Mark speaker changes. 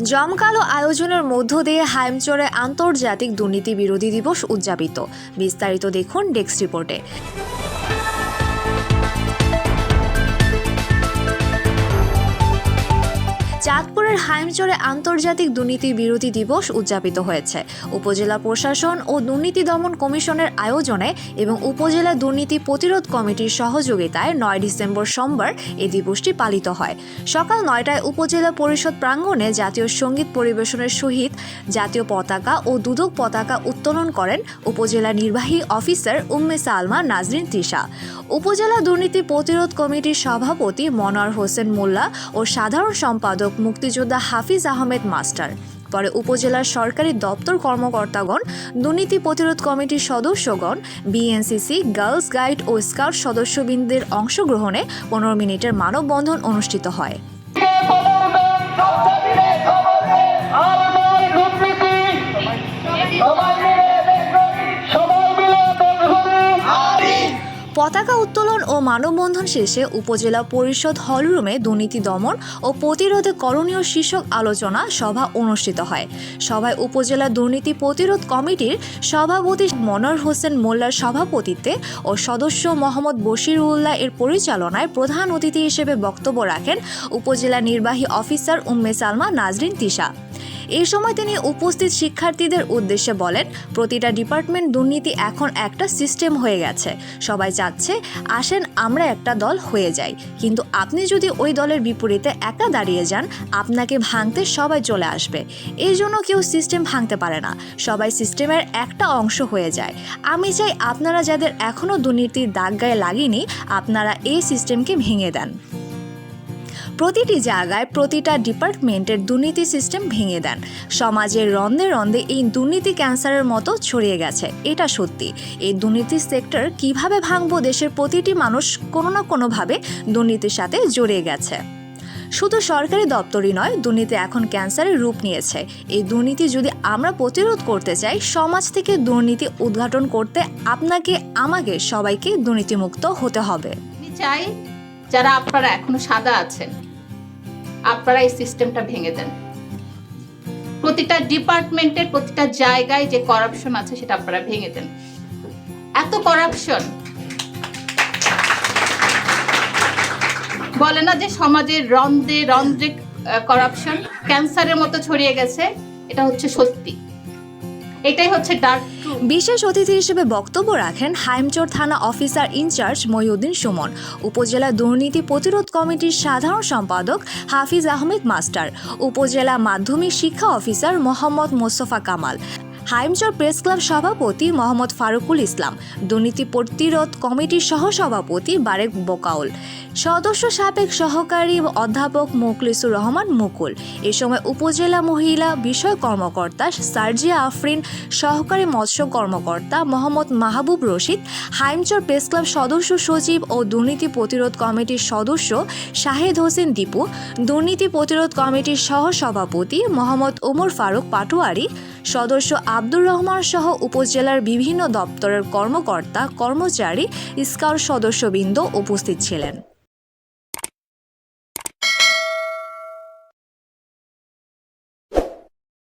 Speaker 1: জমকালো আয়োজনের মধ্য দিয়ে হাইমচরে আন্তর্জাতিক দুর্নীতি বিরোধী দিবস উদযাপিত। বিস্তারিত দেখুন ডেস্ক রিপোর্টে। চাঁদপুরের হাইমচরে আন্তর্জাতিক দুর্নীতি বিরোধী দিবস উদযাপিত হয়েছে। উপজেলা প্রশাসন ও দুর্নীতি দমন কমিশনের আয়োজনে এবং উপজেলা দুর্নীতি প্রতিরোধ কমিটির সহযোগিতায় নয় ডিসেম্বর সোমবার এই দিবসটি পালিত হয়। সকাল নয়টায় উপজেলা পরিষদ প্রাঙ্গণে জাতীয় সংগীত পরিবেশনের সহিত জাতীয় পতাকা ও দুদক পতাকা উত্তোলন করেন উপজেলা নির্বাহী অফিসার উম্মে সালমা নাজরিন তৃষা উপজেলা দুর্নীতি প্রতিরোধ কমিটির সভাপতি মনোয়ার হোসেন মোল্লা ও সাধারণ সম্পাদক মুক্তিযোদ্ধা হাফিজ আহমেদ মাস্টার। পরে উপজেলার সরকারি দপ্তর কর্মকর্তাগণ, দুর্নীতি প্রতিরোধ কমিটির সদস্যগণ বিএনসিসি গার্লস গাইড ও স্কাউট সদস্যবৃন্দের অংশগ্রহণে পনেরো মিনিটের মানববন্ধন অনুষ্ঠিত হয়। পতাকা উত্তোলন ও মানববন্ধন শেষে উপজেলা পরিষদ হলরুমে দুর্নীতি দমন ও প্রতিরোধে করণীয় শীর্ষক আলোচনা সভা অনুষ্ঠিত হয়। সভায় উপজেলা দুর্নীতি প্রতিরোধ কমিটির সভাপতি মনোয়ার হোসেন মোল্লার সভাপতিত্বে ও সদস্য মোহাম্মদ বশিরউল্লাহ এর পরিচালনায় প্রধান অতিথি হিসেবে বক্তব্য রাখেন উপজেলা নির্বাহী অফিসার উম্মে সালমা নাজরিন তিশা। এই সময় তিনি উপস্থিত শিক্ষার্থীদের উদ্দেশ্যে বলেন, প্রতিটা ডিপার্টমেন্ট দুর্নীতি এখন একটা সিস্টেম হয়ে গেছে। সবাই চাচ্ছে, আসেন আমরা একটা দল হয়ে যাই। কিন্তু আপনি যদি ওই দলের বিপরীতে একা দাঁড়িয়ে যান, আপনাকে ভাঙতে সবাই চলে আসবে। এই জন্য কেউ সিস্টেম ভাঙতে পারে না। সবাই সিস্টেমের একটা অংশ হয়ে যায়। আমি চাই আপনারা যাদের এখনও দুর্নীতির দাগ গায়ে লাগেনি, আপনারা এই সিস্টেমকে ভেঙে দেন। প্রতিটি জায়গায় প্রতিটা ডিপার্টমেন্টের দুর্নীতি সিস্টেম ভেঙে দেন। সমাজের রন্ধে রন্ধে এই দুর্নীতি ক্যান্সারের মতো ছড়িয়ে গেছে। এটা সত্যি। এই দুর্নীতি সেক্টর কীভাবে ভাঙবো দেশের প্রতিটি মানুষ কোনো না কোনোভাবে দুর্নীতির সাথে জড়িয়ে গেছে। শুধু সরকারি দপ্তরই নয়, দুর্নীতি এখন ক্যান্সারের রূপ নিয়েছে। এই দুর্নীতি যদি আমরা প্রতিরোধ করতে চাই, সমাজ থেকে দুর্নীতি উদ্ঘাটন করতে আপনাকে, আমাকে সবাইকে দুর্নীতিমুক্ত হতে হবে।
Speaker 2: চাই যারা আপনারা এখনও সাদা আছেন আপনারা এই সিস্টেমটা ভেঙে দেন। প্রতিটা ডিপার্টমেন্টের প্রতিটা জায়গায় যে করাপশন আছে সেটা আপনারা ভেঙে দেন। এত করাপশন বলে না যে সমাজের রন্ধ্রে রন্ধ্রে করাপশন ক্যান্সারের মতো ছড়িয়ে গেছে। এটা হচ্ছে সত্যি। এটাই হচ্ছে ডার্ক
Speaker 1: বিশেষ অতিথি হিসেবে বক্তব্য রাখেন হাইমচর থানা অফিসার ইনচার্জ মহিউদ্দিন সুমন। উপজেলা দুর্নীতি প্রতিরোধ কমিটির সাধারণ সম্পাদক হাফিজ আহমেদ মাস্টার। উপজেলা মাধ্যমিক শিক্ষা officer Mohammad Mostafa Kamal. Haimchar press club সভাপতি মোহাম্মদ ফারুকুল ইসলাম, দুর্নীতি প্রতিরোধ কমিটির সহসভাপতি বারেক বোকাউল, সদস্য সাবেক সহকারী অধ্যাপক মোখলিসুর রহমান মুকুল, এ সময় উপজেলা মহিলা বিষয় কর্মকর্তা সার্জিয়া আফরিন, সহকারী মৎস্য কর্মকর্তা মোহাম্মদ মাহবুব রশিদ, হাইমচর প্রেস ক্লাব সদস্য সচিব ও দুর্নীতি প্রতিরোধ কমিটির সদস্য শাহেদ হোসেন দীপু, দুর্নীতি প্রতিরোধ কমিটির সহ সভাপতি মোহাম্মদ ওমর ফারুক পাটোয়ারি সদস্য আব্দুর রহমান সহ উপজেলার বিভিন্ন দপ্তরের কর্মকর্তা কর্মচারী স্কাউট সদস্যবৃন্দ উপস্থিত ছিলেন।